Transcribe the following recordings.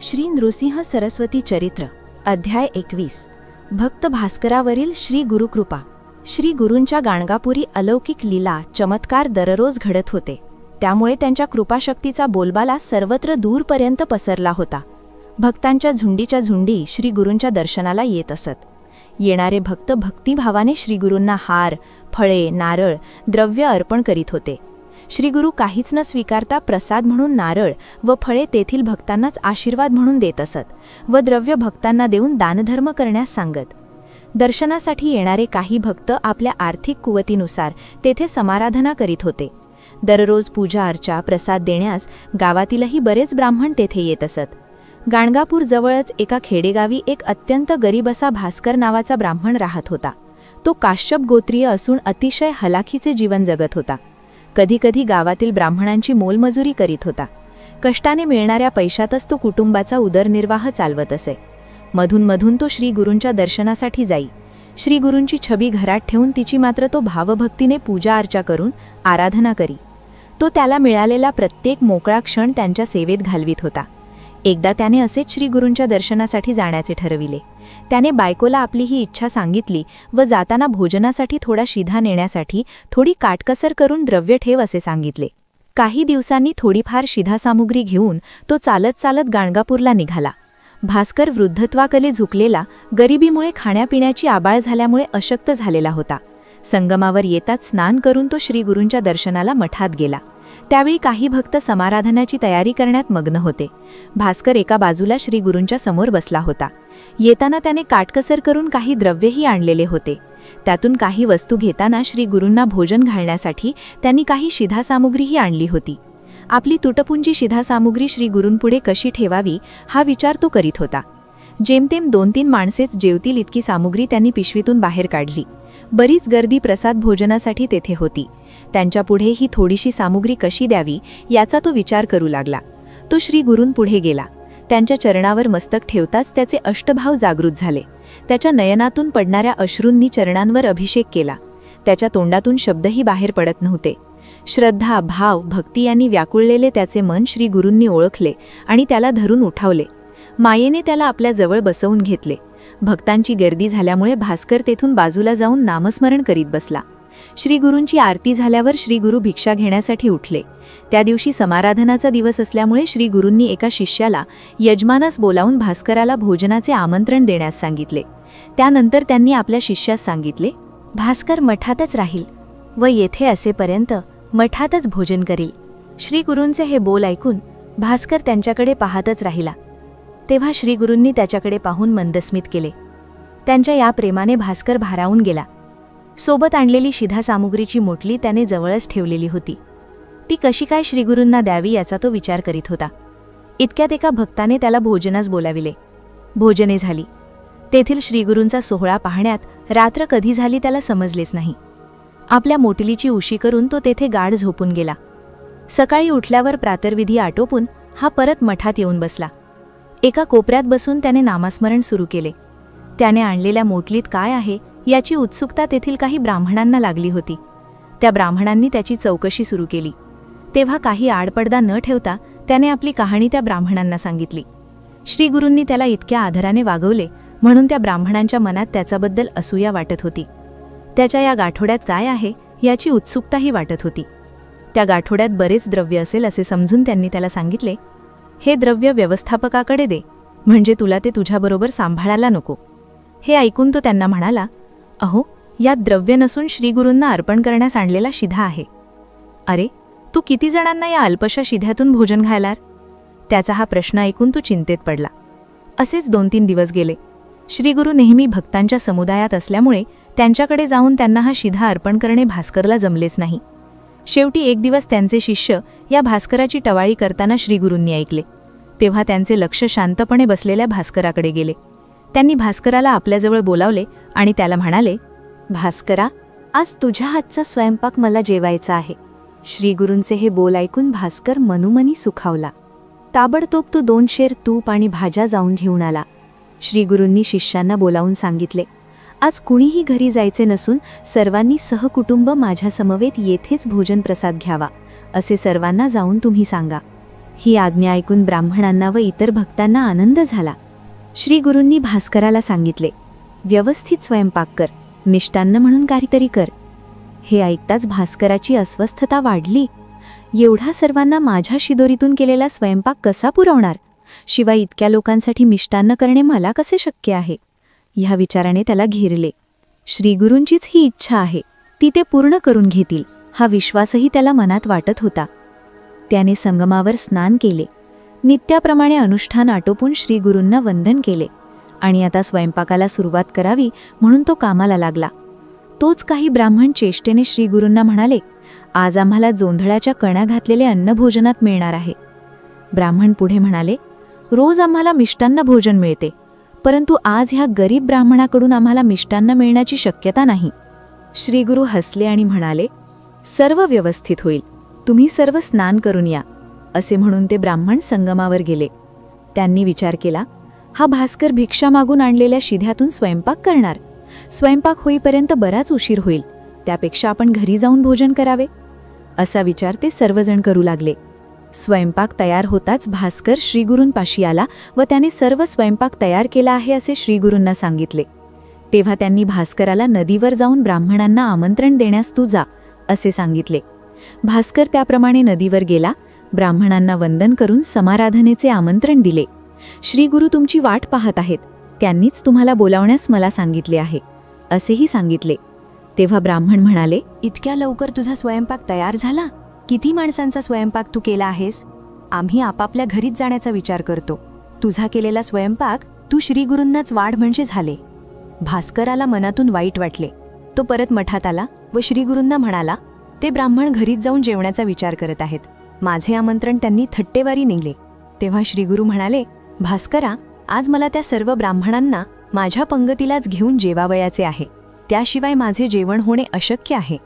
श्री नृसिंह सरस्वती चरित्र अध्याय एकवीस. भक्त भास्करावरील श्री गुरुकृपा. श्री गुरूंच्या गाणगापुरी अलौकिक लीला चमत्कार दररोज घडत होते. त्यामुळे त्यांच्या कृपाशक्तीचा बोलबाला सर्वत्र दूरपर्यंत पसरला होता. भक्तांच्या झुंडीच्या झुंडी श्री गुरूंच्या दर्शनाला येत असत. येणारे भक्त भक्तिभावाने श्रीगुरूंना हार फळे नारळ द्रव्य अर्पण करीत होते. श्रीगुरू काहीच न स्वीकारता प्रसाद म्हणून नारळ व फळे तेथील भक्तांनाच आशीर्वाद म्हणून देत असत व द्रव्य भक्तांना देऊन दानधर्म करण्यास सांगत. दर्शनासाठी येणारे काही भक्त आपल्या आर्थिक कुवतीनुसार तेथे समाराधना करीत होते. दररोज पूजा अर्चा प्रसाद देण्यास गावातीलही बरेच ब्राह्मण तेथे येत असत. गाणगापूर जवळच एका खेडेगावी एक अत्यंत गरीब असा भास्कर नावाचा ब्राह्मण राहत होता. तो काश्यप गोत्रीय असून अतिशय हलाखीचे जीवन जगत होता. कधीकधी गावातील ब्राह्मणांची मोलमजुरी करीत होता. कष्टाने मिळणाऱ्या पैशातच तो कुटुंबाचा उदरनिर्वाह चालवत असे. मधून मधून तो श्री गुरूंच्या दर्शनासाठी जाई. श्री गुरूंची छबी घरात ठेवून तिची मात्र तो भावभक्तीने पूजा अर्चा करून आराधना करी. तो त्याला मिळालेला प्रत्येक मोकळा क्षण त्यांच्या सेवेत घालवित होता. एकदा त्याने असेच श्रीगुरूंच्या दर्शनासाठी जाण्याचे ठरविले. त्याने बायकोला आपली ही इच्छा सांगितली व जाताना भोजनासाठी थोडा शिधा नेण्यासाठी थोडी काटकसर करून द्रव्य ठेव असे सांगितले. काही दिवसांनी थोडीफार शिधासामुग्री घेऊन तो चालत चालत गाणगापूरला निघाला. भास्कर वृद्धत्वाकले झुकलेला गरिबीमुळे खाण्यापिण्याची आबाळ झाल्यामुळे अशक्त झालेला होता. संगमावर येताच स्नान करून तो श्रीगुरूंच्या दर्शनाला मठात गेला. त्यावेळी काही भक्त समाराधनाची तयारी करण्यात मग्न होते. भास्कर एका बाजूला श्रीगुरूंच्या समोर बसला होता. येताना त्याने काटकसर करून काही द्रव्यही आणलेले होते. त्यातून काही वस्तू घेताना श्री गुरूंना भोजन घालण्यासाठी त्यांनी काही शिधासामुग्रीही आणली होती. आपली तुटपुंजी शिधासामुग्री श्री गुरूंपुढे कशी ठेवावी हा विचार तो करीत होता. जेमतेम दोन तीन माणसेच जेवतील इतकी सामुग्री त्यांनी पिशवीतून बाहेर काढली. बरीच गर्दी प्रसाद भोजनासाठी तेथे होती. त्यांच्यापुढे ही थोडीशी सामुग्री कशी द्यावी याचा तो विचार करू लागला. तो श्री गुरूंपुढे गेला. त्यांच्या चरणावर मस्तक ठेवताच त्याचे अष्टभाव जागृत झाले. त्याच्या नयनातून पडणाऱ्या अश्रूंनी चरणांवर अभिषेक केला. त्याच्या तोंडातून शब्दही बाहेर पडत नव्हते. श्रद्धा भाव भक्ती यांनी व्याकुळलेले त्याचे मन श्री गुरूंनी ओळखले आणि त्याला धरून उठावले. मायेने त्याला आपल्या जवळ बसवून घेतले. भक्तांची गर्दी झाल्यामुळे भास्कर तेथून बाजूला जाऊन नामस्मरण करीत बसला. श्री गुरूंची आरती झाल्यावर श्री गुरु भिक्षा घेण्यासाठी उठले. त्या दिवशी समाराधनाचा दिवस असल्यामुळे श्री गुरूंनी एका शिष्याला यजमानास बोलावून भास्कराला भोजनाचे आमंत्रण देण्यास सांगितले. त्यानंतर त्यांनी आपल्या शिष्यास सांगितले भास्कर मठातच राहील व येथे असेपर्यंत मठातच भोजन करील. श्री गुरूंचे हे बोल ऐकून भास्कर त्यांच्याकडे पाहतच राहिला. तेव्हा श्रीगुरूंनी त्याच्याकडे पाहून मंदस्मित केले. त्यांच्या या प्रेमाने भास्कर भारावून गेला. सोबत आणलेली शिधा सामुग्रीची मोटली त्याने जवळच ठेवलेली होती. ती कशी काय श्रीगुरूंना द्यावी याचा तो विचार करीत होता. इतक्यात एका भक्ताने त्याला भोजनास बोलाविले. भोजने झाली. तेथील श्रीगुरूंचा सोहळा पाहण्यात रात्र कधी झाली त्याला समजलेच नाही. आपल्या मोटलीची उशी करून तो तेथे गाढ झोपून गेला. सकाळी उठल्यावर प्रातर्विधी आटोपून हा परत मठात येऊन बसला. एका कोपऱ्यात बसून त्याने नामस्मरण सुरू केले. त्याने आणलेल्या मोटलीत काय आहे याची उत्सुकता तेथील काही ब्राह्मणांना लागली होती. त्या ब्राह्मणांनी त्याची चौकशी सुरू केली. तेव्हा काही आडपडदा न ठेवता त्याने आपली कहाणी त्या ब्राह्मणांना सांगितली. श्रीगुरूंनी त्याला इतक्या आदराने वागवले म्हणून त्या ब्राह्मणांच्या मनात त्याच्याबद्दल असूया वाटत होती. त्याच्या या गाठोड्यात काय आहे याची उत्सुकताही वाटत होती. त्या गाठोड्यात बरेच द्रव्य असेल असे समजून त्यांनी त्याला सांगितले हे द्रव्य व्यवस्थापकाकडे दे म्हणजे तुला ते तुझ्याबरोबर सांभाळायला नको. हे ऐकून तो त्यांना म्हणाला अहो यात द्रव्य नसून श्रीगुरूंना अर्पण करण्यास आणलेला शिधा आहे. अरे तू किती जणांना या अल्पशा शिध्यातून भोजन घालार? त्याचा हा प्रश्न ऐकून तू चिंतेत पडला. असेच दोन तीन दिवस गेले. श्रीगुरू नेहमी भक्तांच्या समुदायात असल्यामुळे त्यांच्याकडे जाऊन त्यांना हा शिधा अर्पण करणे भास्करला जमलेच नाही. शेवटी एक दिवस त्यांचे शिष्य या भास्कराची टवाळी करताना श्रीगुरूंनी ऐकले. तेव्हा त्यांचे लक्ष शांतपणे बसलेल्या भास्कराकडे गेले. त्यांनी भास्कराला आपल्याजवळ बोलावले आणि त्याला म्हणाले भास्करा आज तुझ्या हातचा स्वयंपाक मला जेवायचा आहे. श्रीगुरूंचे हे बोल ऐकून भास्कर मनुमनी सुखावला. ताबडतोब तो दोन शेर तूप आणि भाज्या जाऊन घेऊन आला. श्रीगुरूंनी शिष्यांना बोलावून सांगितले आज कुणीही घरी जायचे नसून सर्वांनी सहकुटुंब माझ्यासमवेत येथेच भोजन प्रसाद घ्यावा असे सर्वांना जाऊन तुम्ही सांगा. ही आज्ञा ऐकून ब्राह्मणांना व इतर भक्तांना आनंद झाला. श्री गुरूंनी भास्कराला सांगितले व्यवस्थित स्वयंपाक कर मिष्टान्न म्हणून काहीतरी कर. हे ऐकताच भास्कराची अस्वस्थता वाढली. एवढा सर्वांना माझ्या शिदोरीतून केलेला स्वयंपाक कसा पुरवणार? शिवाय इतक्या लोकांसाठी मिष्टान्न करणे मला कसे शक्य आहे? ह्या विचाराने त्याला घेरले. श्रीगुरूंचीच ही इच्छा आहे. ती ते पूर्ण करून घेतील. हा विश्वासही त्याला मनात वाटत होता. त्याने संगमावर स्नान केले. नित्याप्रमाणे अनुष्ठान आटोपून श्रीगुरूंना वंदन केले. आणि आता स्वयंपाकाला सुरुवात करावी म्हणून तो कामाला लागला. तोच काही ब्राह्मण चेष्टेने श्रीगुरूंना म्हणाले आज आम्हाला जोंधळ्याच्या कण्या घातलेले अन्नभोजनात मिळणार आहे. ब्राह्मण पुढे म्हणाले रोज आम्हाला मिष्टान्न भोजन मिळते परंतु आज ह्या गरीब ब्राह्मणाकडून आम्हाला मिष्टान्न मिळण्याची शक्यता नाही. श्रीगुरू हसले आणि म्हणाले सर्व व्यवस्थित होईल. तुम्ही सर्व स्नान करून या. असे म्हणून ते ब्राह्मण संगमावर गेले. त्यांनी विचार केला हा भास्कर भिक्षा मागून आणलेल्या शिध्यातून स्वयंपाक करणार. स्वयंपाक होईपर्यंत बराच उशीर होईल. त्यापेक्षा आपण घरी जाऊन भोजन करावे. असा विचार ते सर्वजण करू लागले. स्वयंपाक तयार होताच भास्कर श्रीगुरूंपाशी आला व त्याने सर्व स्वयंपाक तयार केला आहे असे श्रीगुरूंना सांगितले. तेव्हा त्यांनी भास्कराला नदीवर जाऊन ब्राह्मणांना आमंत्रण देण्यास तू जा असे सांगितले. भास्कर त्याप्रमाणे नदीवर गेला ब्राह्मणांना वंदन करून समाराधनेचे आमंत्रण दिले. श्रीगुरू तुमची वाट पाहत आहेत. त्यांनीच तुम्हाला बोलावण्यास मला सांगितले आहे. असेही सांगितले. तेव्हा ब्राह्मण म्हणाले इतक्या लवकर तुझा स्वयंपाक तयार झाला? किती माणसांचा स्वयंपाक तू केला आहेस? आम्ही आपापल्या घरीच जाण्याचा विचार करतो. तुझा केलेला स्वयंपाक तू श्रीगुरूंनाच वाढ म्हणजे झाले. भास्कराला मनातून वाईट वाटले. तो परत मठात आला व श्रीगुरूंना म्हणाला ते ब्राह्मण घरीच जाऊन जेवण्याचा विचार करत आहेत. माझे आमंत्रण त्यांनी थट्टेवारी नेले तेव्हा श्रीगुरू म्हणाले भास्करा आज मला त्या सर्व ब्राह्मणांना माझ्या पंगतीलाच घेऊन जेवावयाचे आहे. त्याशिवाय माझे जेवण होणे अशक्य आहे.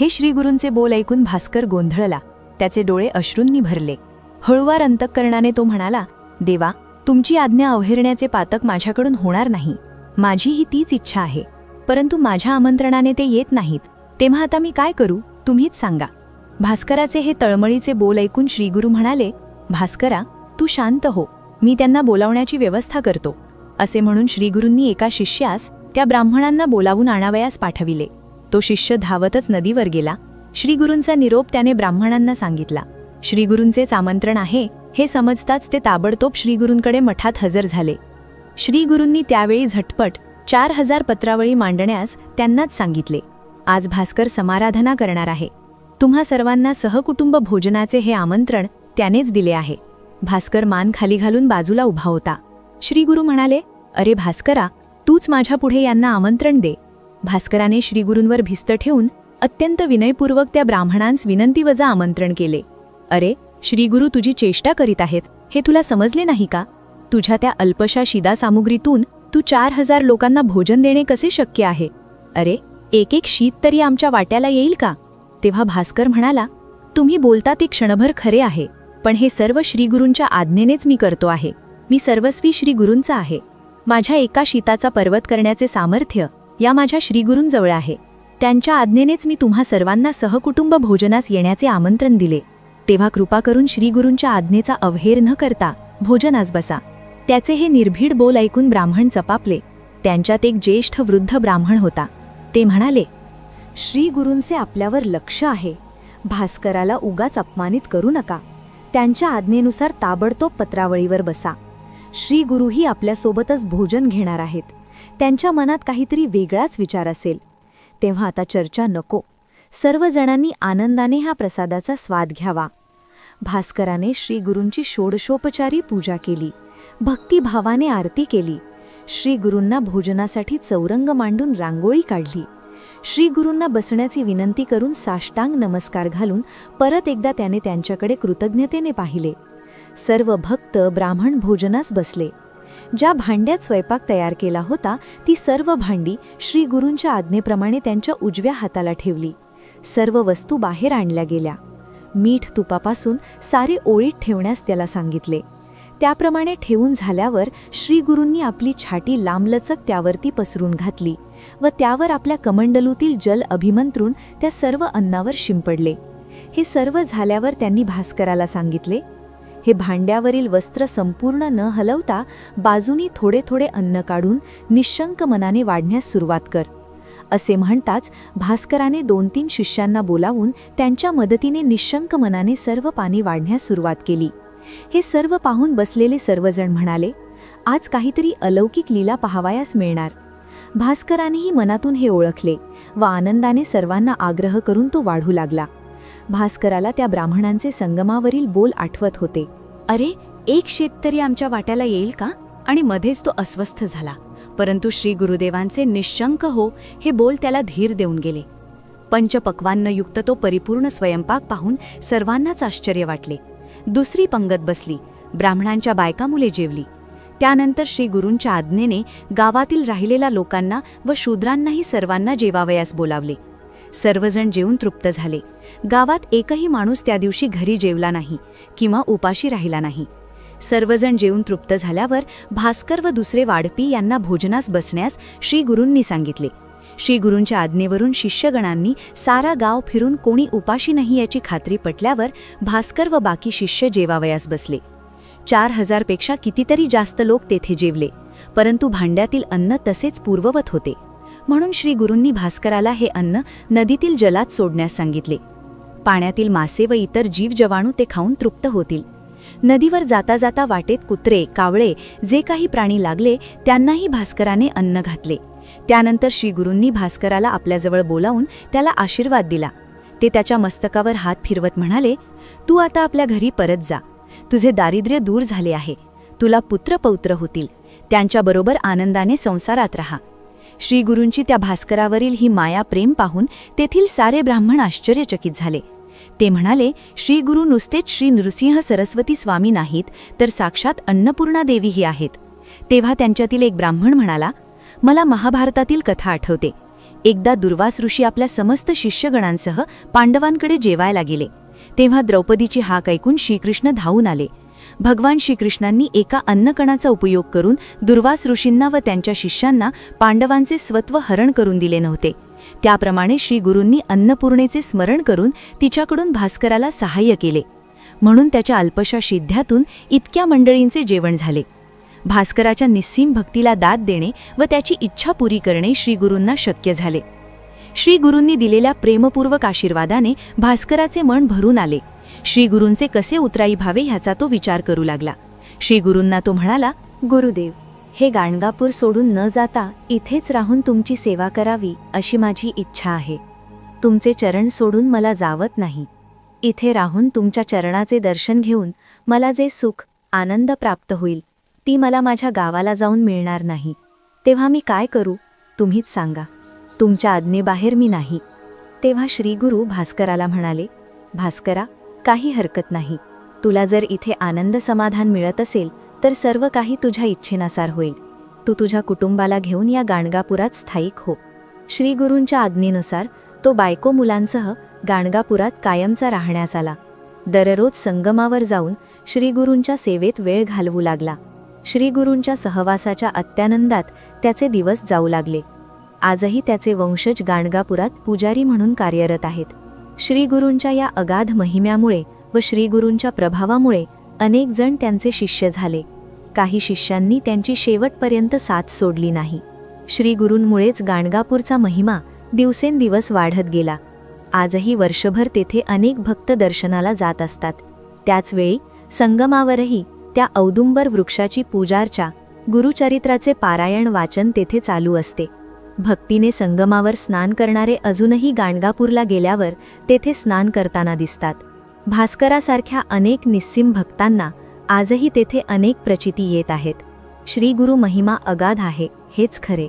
हे श्रीगुरूंचे बोल ऐकून भास्कर गोंधळला. त्याचे डोळे अश्रूंनी भरले. हळुवार अंतःकरणाने तो म्हणाला देवा तुमची आज्ञा अवहेरण्याचे पातक माझ्याकडून होणार नाही. माझीही तीच इच्छा आहे. परंतु माझ्या आमंत्रणाने ते येत नाहीत. तेव्हा आता मी काय करू? तुम्हीच सांगा. भास्कराचे हे तळमळीचे बोल ऐकून श्रीगुरू म्हणाले भास्करा तू शांत हो. मी त्यांना बोलावण्याची व्यवस्था करतो. असे म्हणून श्रीगुरूंनी एका शिष्यास त्या ब्राह्मणांना बोलावून आणावयास पाठविले. तो शिष्य धावतच नदीवर गेला. श्रीगुरूंचा निरोप त्याने ब्राह्मणांना सांगितला. श्रीगुरूंचेच आमंत्रण आहे हे समजताच ते ताबडतोब श्रीगुरूंकडे मठात हजर झाले. श्रीगुरूंनी त्यावेळी झटपट चार हजार पत्रावळी मांडण्यास त्यांनाच सांगितले. आज भास्कर समाराधना करणार आहे. तुम्हा सर्वांना सहकुटुंब भोजनाचे हे आमंत्रण त्यानेच दिले आहे. भास्कर मान खाली घालून बाजूला उभा होता. श्रीगुरू म्हणाले अरे भास्करा तूच माझ्या पुढे यांना आमंत्रण दे. भास्कराने श्रीगुरूंवर भिस्त ठेवून अत्यंत विनयपूर्वक त्या ब्राह्मणांस विनंतीवजा आमंत्रण केले. अरे श्रीगुरू तुझी चेष्टा करीत आहेत हे तुला समजले नाही का? तुझ्या त्या अल्पशा शिदा सामुग्रीतून तू चार हजार लोकांना भोजन देणे कसे शक्य आहे? अरे एक एक शीत तरी आमच्या वाट्याला येईल का? तेव्हा भास्कर म्हणाला तुम्ही बोलता ते क्षणभर खरे आहे पण हे सर्व श्रीगुरूंच्या आज्ञेनेच मी करतो आहे. मी सर्वस्वी श्रीगुरूंचा आहे. माझ्या एका शीताचा पर्वत करण्याचे सामर्थ्य या माझ्या श्रीगुरूंजवळ आहे. त्यांच्या आज्ञेनेच मी तुम्हा सर्वांना सहकुटुंब भोजनास येण्याचे आमंत्रण दिले. तेव्हा कृपा करून श्रीगुरूंच्या आज्ञेचा अवहेर न करता भोजनास बसा. त्याचे हे निर्भीड बोल ऐकून ब्राह्मण चपापले. त्यांच्यात एक ज्येष्ठ वृद्ध ब्राह्मण होता. ते म्हणाले श्री गुरूंचे आपल्यावर लक्ष आहे. भास्कराला उगाच अपमानित करू नका. त्यांच्या आज्ञेनुसार ताबडतोब पत्रावळीवर बसा. श्री गुरुही आपल्यासोबतच भोजन घेणार आहेत. त्यांच्या मनात काहीतरी वेगळाच विचार असेल. तेव्हा आता चर्चा नको. सर्वजणांनी आनंदाने हा प्रसादाचा स्वाद घ्यावा. भास्कराने श्रीगुरूंची षोडशोपचारी पूजा केली. भक्तिभावाने आरती केली. श्रीगुरूंना भोजनासाठी चौरंग मांडून रांगोळी काढली. श्रीगुरूंना बसण्याची विनंती करून साष्टांग नमस्कार घालून परत एकदा त्याने त्यांच्याकडे कृतज्ञतेने पाहिले. सर्व भक्त ब्राह्मण भोजनास बसले. ज्या भांड्यात स्वयंपाक तयार केला होता ती सर्व भांडी श्रीगुरूंच्या आज्ञेप्रमाणे त्यांच्या उजव्या हाताला ठेवली. सर्व वस्तू बाहेर आणल्या गेल्या. मीठ तुपापासून सारे ओळीत ठेवण्यास त्याला सांगितले. त्याप्रमाणे ठेवून झाल्यावर श्रीगुरूंनी आपली छाटी लांबलचक त्यावरती पसरून घातली व त्यावर आपल्या कमंडलूतील जल अभिमंत्रून त्या सर्व अन्नावर शिंपडले. हे सर्व झाल्यावर त्यांनी भास्कराला सांगितले हे भांड्यावरील वस्त्र संपूर्ण न हलवता बाजूनी थोडे थोडे अन्न काढून निशंक मनाने वाढण्यास सुरुवात कर. असे म्हणताच भास्कराने दोन तीन शिष्यांना बोलावून त्यांच्या मदतीने निशंक मनाने सर्व पाणी वाढण्यास सुरुवात केली. हे सर्व पाहून बसलेले सर्वजण म्हणाले आज काहीतरी अलौकिक लीला पाहावयास मिळणार. भास्करानेही मनातून हे ओळखले व आनंदाने सर्वांना आग्रह करून तो वाढू लागला. भास्कराला त्या ब्राह्मणांचे संगमावरील बोल आठवत होते. अरे एक शेत तरी आमच्या वाट्याला येईल का? आणि मध्येच तो अस्वस्थ झाला. परंतु श्री गुरुदेवांचे निशंक हो हे बोल त्याला धीर देऊन गेले. पंचपक्वान्नयुक्त तो परिपूर्ण स्वयंपाक पाहून सर्वांनाच आश्चर्य वाटले. दुसरी पंगत बसली. ब्राह्मणांच्या बायका मुले जेवली. त्यानंतर श्री गुरूंच्या आज्ञेने गावातील राहिलेल्या लोकांना व शूद्रांनाही सर्वांना जेवावयास बोलावले. सर्वजण जेवून तृप्त झाले. गावात एकही माणूस त्या दिवशी घरी जेवला नाही किंवा उपाशी राहिला नाही. सर्वजण जेवून तृप्त झाल्यावर भास्कर व दुसरे वाडपी यांना भोजनास बसण्यास श्री गुरूंनी सांगितले. श्री गुरूंच्या आज्ञेवरून शिष्यगणांनी सारा गाव फिरून कोणी उपाशी नाही याची खात्री पटल्यावर भास्कर व बाकी शिष्य जेवावयास बसले. चार हजारपेक्षा कितीतरी जास्त लोक तेथे जेवले परंतु भांड्यातील अन्न तसेच पूर्ववत होते. म्हणून श्री गुरूंनी भास्कराला हे अन्न नदीतील जलात सोडण्यास सांगितले. पाण्यातील मासे व इतर जीवजवाणू ते खाऊन तृप्त होतील. नदीवर जाता जाता वाटेत कुत्रे कावळे जे काही प्राणी लागले त्यांनाही भास्कराने अन्न घातले. त्यानंतर श्रीगुरूंनी भास्कराला आपल्याजवळ बोलावून त्याला आशीर्वाद दिला. ते त्याच्या मस्तकावर हात फिरवत म्हणाले तू आता आपल्या घरी परत जा. तुझे दारिद्र्य दूर झाले आहे. तुला पुत्रपौत्र होतील. त्यांच्याबरोबर आनंदाने संसारात राहा. श्रीगुरूंची त्या भास्करावरील ही माया प्रेम पाहून तेथील सारे ब्राह्मण आश्चर्यचकित झाले. ते म्हणाले श्रीगुरू नुसतेच श्री नृसिंह सरस्वती स्वामी नाहीत तर साक्षात अन्नपूर्णा देवीही आहेत. तेव्हा त्यांच्यातील एक ब्राह्मण म्हणाला मला महाभारतातील कथा आठवते. एकदा दुर्वास ऋषी आपल्या समस्त शिष्यगणांसह पांडवांकडे जेवायला गेले. तेव्हा द्रौपदीची हाक ऐकून श्रीकृष्ण धावून आले. भगवान श्रीकृष्णांनी एका अन्नकणाचा उपयोग करून दुर्वास ऋषींना व त्यांच्या शिष्यांना पांडवांचे स्वत्व हरण करून दिले नव्हते. त्याप्रमाणे श्रीगुरूंनी अन्नपूर्णेचे स्मरण करून तिच्याकडून भास्कराला सहाय्य केले. म्हणून त्याच्या अल्पशा शिध्यातून इतक्या मंडळींचे जेवण झाले. भास्कराच्या निस्सीम भक्तीला दाद देणे व त्याची इच्छा पुरी करणे श्रीगुरूंना शक्य झाले. श्रीगुरूंनी दिलेल्या प्रेमपूर्वक आशीर्वादाने भास्कराचे मन भरून आले. श्रीगुरूंचे कसे उतराई भावे ह्याचा तो विचार करू लागला. श्रीगुरूंना तो म्हणाला गुरुदेव हे गाणगापूर सोडून न जाता इथेच राहून तुमची सेवा करावी अशी माझी इच्छा आहे. तुमचे चरण सोडून मला जावत नाही. इथे राहून तुमच्या चरणाचे दर्शन घेऊन मला जे सुख आनंद प्राप्त होईल ती मला माझ्या गावाला जाऊन मिळणार नाही. तेव्हा मी काय करू? तुम्हीच सांगा. तुमच्या आज्ञेबाहेर मी नाही. तेव्हा श्रीगुरू भास्कराला म्हणाले भास्करा काही हरकत नाही. तुला जर इथे आनंद समाधान मिळत असेल तर सर्व काही तुझ्या इच्छेनुसार होईल. तू तुझ्या कुटुंबाला घेऊन या गाणगापुरात स्थायिक हो. श्रीगुरूंच्या आज्ञेनुसार तो बायको मुलांसह गाणगापुरात कायमचा राहण्यास आला. दररोज संगमावर जाऊन श्रीगुरूंच्या सेवेत वेळ घालवू लागला. श्रीगुरूंच्या सहवासाच्या अत्यानंदात त्याचे दिवस जाऊ लागले. आजही त्याचे वंशज गाणगापुरात पुजारी म्हणून कार्यरत आहेत. श्रीगुरूंच्या या अगाध महिम्यामुळे व श्रीगुरूंच्या प्रभावामुळे अनेक जण त्यांचे शिष्य झाले. काही शिष्यांनी त्यांची शेवटपर्यंत साथ सोडली नाही. श्रीगुरूंमुळेच गाणगापूरचा महिमा दिवसेंदिवस वाढत गेला. आजही वर्षभर तेथे अनेक भक्त दर्शनाला जात असतात. त्याचवेळी संगमावरही त्या औदुंबर वृक्षाची पूजार्चा गुरुचरित्राचे पारायण वाचन तेथे चालू असते. भक्तीने संगमावर स्नान करणारे अजूनही गाणगापूरला गेल्यावर तेथे स्नान करताना दिसतात. भास्करासारख्या अनेक निस्सिम भक्तांना आजही तेथे अनेक प्रचिती येत आहेत. श्रीगुरु महिमा अगाध आहे हेच खरे.